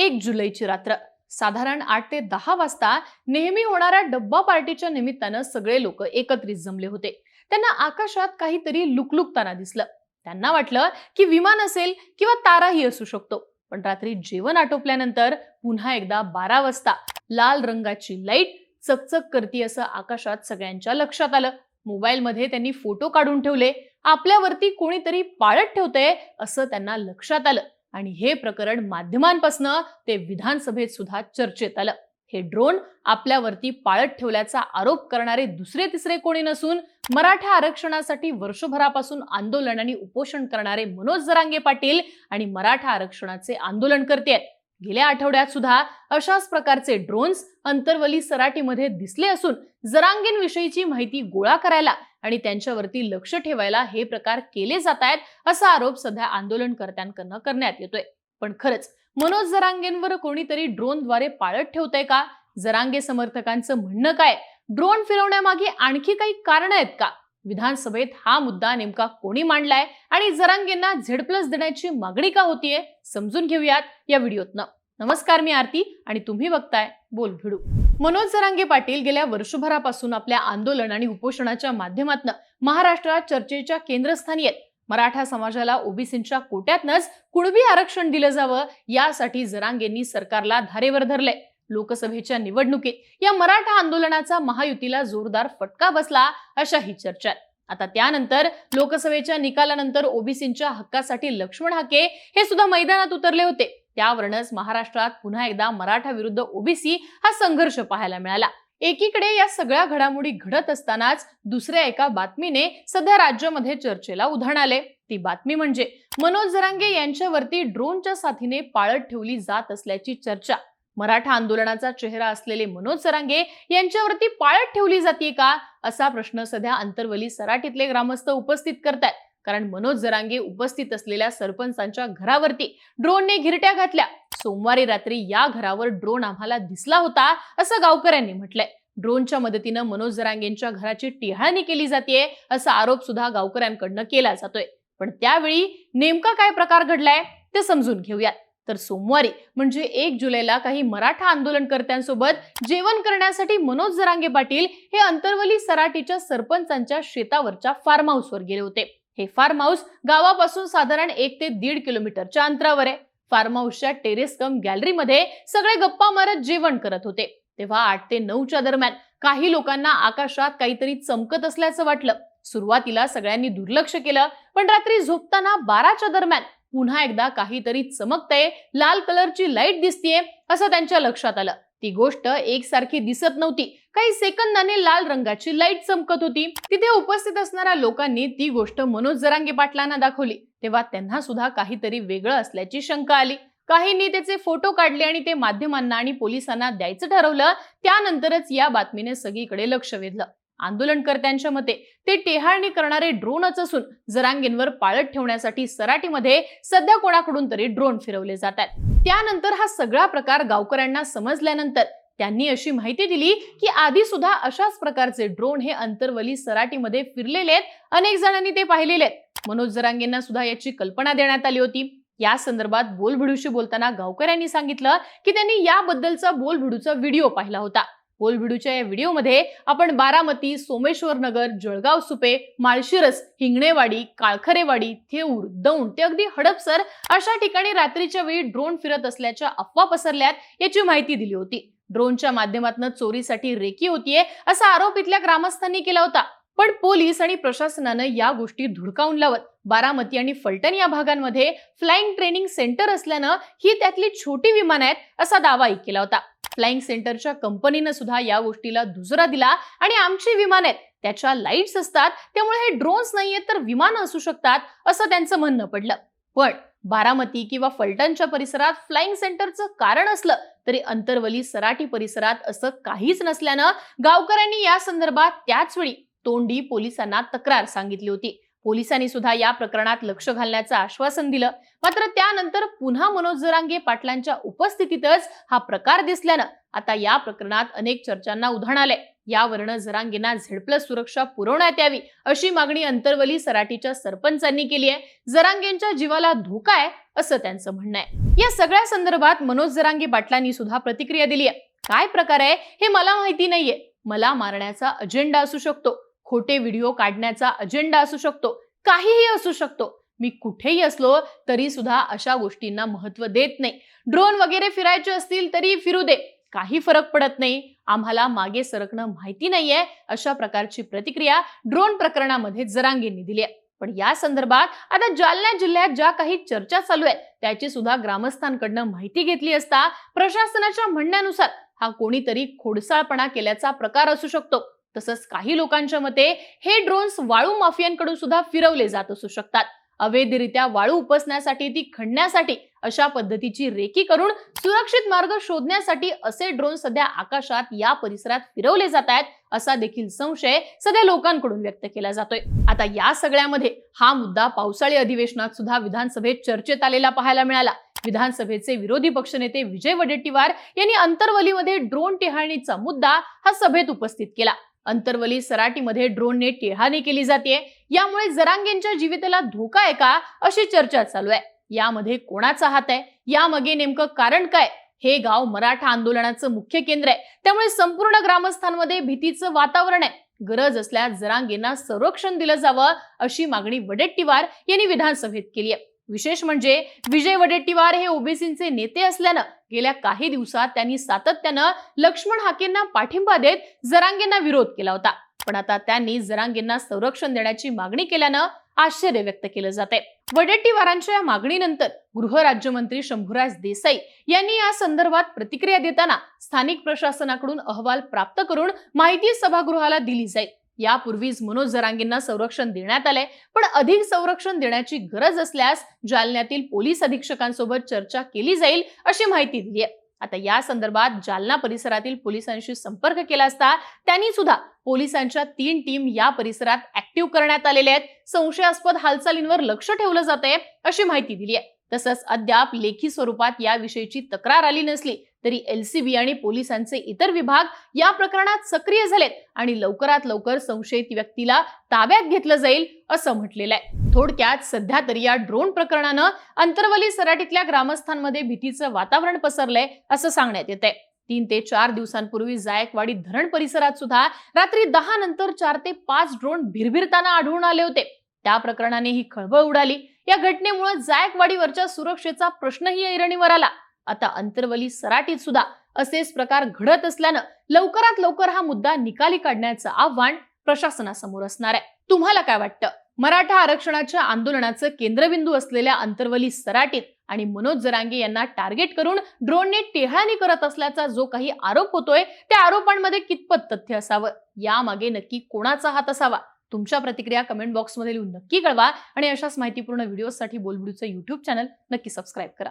एक जुलैची रात्र. साधारण आठ ते दहा वाजता नेहमी होणाऱ्या डब्बा पार्टीच्या निमित्तानं सगळे लोक एकत्रित जमले होते. त्यांना आकाशात काहीतरी लुकलुकताना दिसलं. त्यांना वाटलं की विमान असेल किंवा ताराही असू शकतो. पण रात्री जेवण आटोपल्यानंतर पुन्हा एकदा बारा वाजता लाल रंगाची लाइट चकचक करती असं आकाशात सगळ्यांच्या लक्षात आलं. मोबाईलमध्ये त्यांनी फोटो काढून ठेवले. आपल्यावरती कोणीतरी पाळत ठेवतंय असं त्यांना लक्षात आलं. आणि हे प्रकरण माध्यमांपासनं ते विधानसभेत सुद्धा चर्चेत आलं. हे ड्रोन आपल्यावरती पाळत ठेवल्याचा आरोप करणारे दुसरे तिसरे कोणी नसून मराठा आरक्षणासाठी वर्षभरापासून आंदोलन आणि उपोषण करणारे मनोज जरांगे पाटील आणि मराठा आरक्षणाचे आंदोलनकर्ते आहेत. गेल्या आठवड्यात सुद्धा अशाच प्रकारचे ड्रोन्स अंतर्वली सराटीमध्ये दिसले असून जरांगेंविषयीची माहिती गोळा करायला आणि त्यांच्यावरती लक्ष ठेवायला हे प्रकार केले जात आहेत असा आरोप सध्या आंदोलनकर्त्यांकडनं करण्यात येतोय. पण खरंच मनोज जरांगेंवर कोणीतरी ड्रोनद्वारे पाळत ठेवतंय का? जरांगे समर्थकांचं म्हणणं काय? ड्रोन फिरवण्यामागे आणखी काही कारण आहेत का? विधानसभेत हा मुद्दा नेमका कोणी मांडलाय? आणि जरांगेंना झेड प्लस देण्याची मागणी का होतीये? समजून घेऊयात या व्हिडिओतनं. नमस्कार मी आरती आणि तुम्ही बघताय बोल भिडू. मनोज जरांगे पाटील गेल्या वर्षभरापासून आपल्या आंदोलन आणि उपोषणाच्या माध्यमातून महाराष्ट्रात चर्चेच्या केंद्रस्थानी आहेत. मराठा समाजाला ओबीसींच्या कोट्यातनच कुणबी आरक्षण दिलं जावं यासाठी जरांगेंनी सरकारला धारेवर धरले लोकसभेच्या निवडणुकीत या मराठा आंदोलनाचा महायुतीला जोरदार फटका बसला अशा ही चर्चा आहे. आता त्यानंतर लोकसभेच्या निकालानंतर ओबीसींच्या हक्कासाठी लक्ष्मण हाके हे सुद्धा मैदानात उतरले होते. त्यावरूनच महाराष्ट्रात पुन्हा एकदा मराठा विरुद्ध ओबीसी हा संघर्ष पाहायला मिळाला. एकीकडे या सगळ्या घडामोडी घडत असतानाच दुसऱ्या एका बातमीने सध्या राज्यामध्ये चर्चेला उधाण आले. ती बातमी म्हणजे मनोज जरांगे यांच्यावरती ड्रोनच्या साथीने पाळत ठेवली जात असल्याची चर्चा. मराठा आंदोलनाचा चेहरा असलेले मनोज सरांगे यांच्यावरती पाळत ठेवली जाते का? असा प्रश्न सध्या अंतर्वली सराटीतले ग्रामस्थ उपस्थित करतात कारण मनोज जरांगे उपस्थित असलेल्या सरपंचांच्या घरावरती ड्रोनने घिरट्या घातल्या. सोमवारी रात्री या घरावर ड्रोन आम्हाला दिसला होता असं गावकऱ्यांनी म्हटलंय. ड्रोनच्या मदतीनं मनोज जरांगेंच्या घराची टिहाळणी केली जाते असा आरोप सुद्धा गावकऱ्यांकडनं केला जातोय. पण त्यावेळी नेमका काय प्रकार घडलाय ते समजून घेऊयात. तर सोमवारी म्हणजे एक जुलैला काही मराठा आंदोलनकर्त्यांसोबत जेवण करण्यासाठी मनोज जरांगे पाटील हे अंतर्वली सराटीच्या सरपंचांच्या शेतावरच्या फार्म हाऊसवर गेले होते. हे फार्म हाऊस गावापासून साधारण एक ते दीड किलोमीटरच्या अंतरावर आहे. फार्म हाऊसच्या टेरेस कम गॅलरीमध्ये सगळे गप्पा मारत जेवण करत होते. तेव्हा आठ ते नऊच्या दरम्यान काही लोकांना आकाशात काहीतरी चमकत असल्याचं वाटलं. सुरुवातीला सगळ्यांनी दुर्लक्ष केलं पण रात्री झोपताना बाराच्या दरम्यान पुन्हा एकदा काहीतरी चमकतंय लाल कलरची लाइट दिसतीये असं त्यांच्या लक्षात आलं. ती गोष्ट एकसारखी दिसत नव्हती. काही सेकंदाने लाल रंगाची लाइट चमकत होती. तिथे उपस्थित असणाऱ्या लोकांनी ती गोष्ट मनोज जरांगे पाटलांना दाखवली. तेव्हा त्यांना सुद्धा काहीतरी वेगळं असल्याची शंका आली. काहींनी त्याचे फोटो काढले आणि ते माध्यमांना आणि पोलिसांना द्यायचं ठरवलं. त्यानंतरच या बातमीने सगळीकडे लक्ष वेधलं. आंदोलनकर्त्यांच्या मते ते टेहाळणी करणारे ड्रोनच असून जरांगींवर पाळत ठेवण्यासाठी सराटीमध्ये सध्या कोणाकडून तरी ड्रोन फिरवले जात आहेत. त्यानंतर हा सगळा प्रकार गावकऱ्यांना समजल्यानंतर त्यांनी अशी माहिती दिली की आधी सुद्धा अशाच प्रकारचे ड्रोन हे अंतर्वली सराटीमध्ये फिरलेले आहेत. अनेक जणांनी ते पाहिलेले आहेत. मनोज जरांगेंना सुद्धा याची कल्पना देण्यात आली होती. या संदर्भात बोलभिडूशी बोलताना गावकऱ्यांनी सांगितलं की त्यांनी याबद्दलचा बोलभिडूचा व्हिडिओ पाहिला होता. बोलभिडूच्या या व्हिडिओमध्ये आपण बारामती सोमेश्वर नगर जळगाव सुपे माळशिरस हिंगणेवाडी काळखरेवाडी थेऊर दौंड ते अगदी हडपसर अशा ठिकाणी रात्रीच्या वेळी ड्रोन फिरत असल्याच्या अफवा पसरल्यात याची माहिती दिली होती. ड्रोनच्या माध्यमातून चोरीसाठी रेकी होतीये असा आरोप इथल्या ग्रामस्थांनी केला होता. पण पोलीस आणि प्रशासनानं या गोष्टी धुडकावून लावत बारामती आणि फलटण या भागांमध्ये फ्लाइंग ट्रेनिंग सेंटर असल्यानं ही त्यातली छोटी विमान आहेत असा दावाही केला होता. फ्लाइंग सेंटरच्या कंपनीनं सुद्धा या गोष्टीला दुजरा दिला आणि आमची विमान आहेत त्याच्या लाईट्स असतात त्यामुळे हे ड्रोन्स नाहीयेत तर विमानं असू शकतात असं त्यांचं म्हणणं पडलं. पण बारामती किंवा फलटणच्या परिसरात फ्लाइंग सेंटरचं कारण असलं तरी अंतर्वली सराटी परिसरात असं काहीच नसल्यानं गावकऱ्यांनी या संदर्भात त्याच वेळी तोंडी पोलिसांना तक्रार सांगितली होती. पोलिसांनी सुद्धा या प्रकरणात लक्ष घालण्याचं आश्वासन दिलं. मात्र त्यानंतर पुन्हा मनोज जरांगे पाटलांच्या उपस्थितीतच हा प्रकार दिसल्यानं आता या प्रकरणात अनेक चर्चांना उधाण आले यावरनं जरांगेंना झेड प्लस सुरक्षा पुरवण्यात यावी अशी मागणी अंतरवली सराटीच्या सरपंचांनी केली आहे. जरांगेंच्या जीवाला धोका आहे असं त्यांचं म्हणणं आहे. या सगळ्या संदर्भात मनोज जरांगे पाटलांनी सुद्धा प्रतिक्रिया दिली आहे. काय प्रकार आहे हे मला माहिती नाहीये. मला मारण्याचा अजेंडा असू शकतो. खोटे व्हिडिओ काढण्याचा अजेंडा असू शकतो काहीही असू शकतो. मी कुठेही असलो तरी सुद्धा अशा गोष्टींना महत्त्व देत नाही. ड्रोन वगैरे फिरायचे असतील तरी फिरू दे. काही फरक पडत नाही. आम्हाला मागे सरकणं माहिती नाहीये अशा प्रकारची प्रतिक्रिया ड्रोन प्रकरणामध्ये जरांगेंनी दिली आहे. पण या संदर्भात आता जालना जिल्ह्यात ज्या काही चर्चा चालू आहेत त्याची सुद्धा ग्रामस्थांकडनं माहिती घेतली असता प्रशासनाच्या म्हणण्यानुसार हा कोणीतरी खोडसाळपणा केल्याचा प्रकार असू शकतो. तसंच काही लोकांच्या मते हे ड्रोन्स वाळू माफियांकडून सुद्धा फिरवले जात असू शकतात. अवैधरित्या वाळू उपसण्यासाठी ती खणण्यासाठी अशा पद्धतीची रेकी करून सुरक्षित मार्ग शोधण्यासाठी असे ड्रोन सध्या आकाशात या परिसरात फिरवले जात आहेत असा देखील संशय सध्या लोकांकडून व्यक्त केला जातोय. आता या सगळ्यामध्ये हा मुद्दा पावसाळी अधिवेशनात सुद्धा विधानसभेत चर्चेत आलेला पाहायला मिळाला. विधानसभेचे विरोधी पक्षनेते विजय वडेट्टीवार यांनी अंतर्वलीमध्ये ड्रोन टिहाळणीचा मुद्दा हा सभेत उपस्थित केला. अंतर्वली सराटीमध्ये ड्रोनने टेहाणी केली जाते यामुळे जरांगेंच्या जीवितेला धोका आहे का? अशी चर्चा चालू आहे. यामध्ये कोणाचा हात आहे? यामागे नेमकं कारण काय? हे गाव मराठा आंदोलनाचं मुख्य केंद्र आहे. त्यामुळे संपूर्ण ग्रामस्थांमध्ये भीतीचं वातावरण आहे. गरज असल्यास जरांगेंना संरक्षण दिलं जावं अशी मागणी वडेट्टीवार यांनी विधानसभेत केली आहे. विशेष म्हणजे विजय वडेट्टीवार हे ओबीसींचे नेते असल्यानं गेल्या काही दिवसात त्यांनी सातत्यानं लक्ष्मण हाकेंना पाठिंबा देत जरांगेंना विरोध केला होता. पण आता त्यांनी जरांगेंना संरक्षण देण्याची मागणी केल्यानं आश्चर्य व्यक्त केलं जात आहे वडेट्टीवारांच्या या मागणीनंतर गृहराज्यमंत्री शंभूराज देसाई यांनी या संदर्भात प्रतिक्रिया देताना स्थानिक प्रशासनाकडून अहवाल प्राप्त करून माहिती सभागृहाला दिली जाईल. यापूर्वीच मनोज जरांगींना संरक्षण देण्यात आलंय. पण अधिक संरक्षण देण्याची गरज असल्यास जालन्यातील पोलीस अधीक्षकांसोबत चर्चा केली जाईल अशी माहिती दिली आहे आता या संदर्भात जालना परिसरातील पोलिसांशी संपर्क केला असता त्यांनी सुद्धा पोलिसांच्या तीन टीम या परिसरात ऍक्टिव्ह करण्यात आलेल्या आहेत. संशयास्पद हालचालींवर लक्ष ठेवलं जात आहे अशी माहिती दिली आहे तसंच अद्याप लेखी स्वरूपात याविषयीची तक्रार आली नसली तरी एलसीबी आणि पोलिसांचे इतर विभाग या प्रकरणात सक्रिय झालेत आणि लवकरात लवकर संशयित व्यक्तीला ताब्यात घेतलं जाईल असं म्हटलेलं आहे. थोडक्यात सध्या तरी या ड्रोन प्रकरणानं अंतर्वली सराटीतल्या ग्रामस्थांमध्ये भीतीचं वातावरण पसरलंय असं सांगण्यात येत आहे तीन ते चार दिवसांपूर्वी जायकवाडी धरण परिसरात सुद्धा रात्री दहा नंतर चार ते पाच ड्रोन भिरभिरताना आढळून आले होते. त्या प्रकरणाने ही खळबळ उडाली. या घटनेमुळे जायकवाडीवरच्या सुरक्षेचा प्रश्नही ऐरणीवर आला. आता अंतर्वली सराटीत सुद्धा असेच प्रकार घडत असल्यानं लवकरात लवकर हा मुद्दा निकाली काढण्याचं आव्हान प्रशासनासमोर असणार आहे. तुम्हाला काय वाटतं? मराठा आरक्षणाच्या आंदोलनाचं केंद्रबिंदू असलेल्या अंतर्वली सराटीत आणि मनोज जरांगे यांना टार्गेट करून ड्रोनने टेहळणी करत असल्याचा जो काही आरोप होतोय त्या आरोपांमध्ये कितपत तथ्य असावं? यामागे नक्की कोणाचा हात असावा? तुमच्या प्रतिक्रिया कमेंट बॉक्समध्ये लिहून नक्की कळवा आणि अशाच माहितीपूर्ण व्हिडिओसाठी बोलबुडूचं युट्यूब चॅनल नक्की सबस्क्राईब करा.